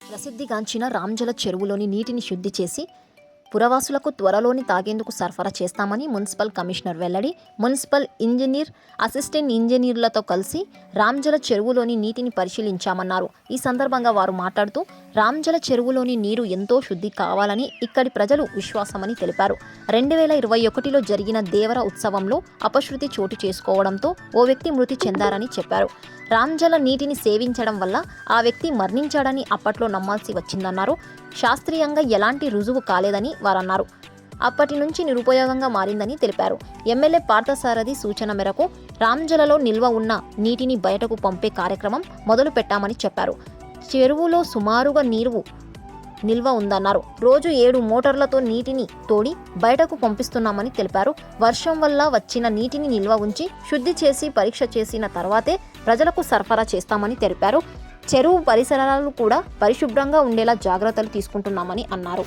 ప్రసిద్ధిగాంచిన రామ్జల చెరువులోని నీటిని శుద్ధి చేసి పురవాసులకు త్వరలోని తాగేందుకు సరఫరా చేస్తామని మున్సిపల్ కమిషనర్ వెల్లడి మున్సిపల్ ఇంజనీర్ అసిస్టెంట్ ఇంజనీర్లతో కలిసి రామ్జల చెరువులోని నీటిని పరిశీలించామన్నారు. ఈ సందర్భంగా వారు మాట్లాడుతూ రామ్జల చెరువులోని నీరు ఎంతో శుద్ధి కావాలని ఇక్కడి ప్రజలు విశ్వాసమని తెలిపారు. రెండు వేల ఇరవై ఒకటిలో జరిగిన దేవర ఉత్సవంలో అపశృతి చోటు చేసుకోవడంతో ఓ వ్యక్తి మృతి చెందారని చెప్పారు. రామ్జల నీటిని సేవించడం వల్ల ఆ వ్యక్తి మరణించాడని అప్పట్లో నమ్మాల్సి వచ్చిందన్నారు. శాస్త్రీయంగా ఎలాంటి రుజువు కాలేదని వారన్నారు. అప్పటి నుంచి నిరుపయోగంగా మారిందని తెలిపారు. ఎమ్మెల్యే పార్థసారథి సూచన మేరకు రామ్జలలో నిల్వ ఉన్న నీటిని బయటకు పంపే కార్యక్రమం మొదలు పెట్టామని చెప్పారు. చెరువులో సుమారుగా నీరు నిల్వ ఉందన్నారు. రోజు ఏడు మోటార్లతో నీటిని తోడి బయటకు పంపిస్తున్నామని తెలిపారు. వర్షం వల్ల వచ్చిన నీటిని నిల్వ ఉంచి శుద్ధి చేసి పరీక్ష చేసిన తర్వాతే ప్రజలకు సరఫరా చేస్తామని తెలిపారు. చెరువు పరిసరాలు కూడా పరిశుభ్రంగా ఉండేలా జాగ్రత్తలు తీసుకుంటున్నామని అన్నారు.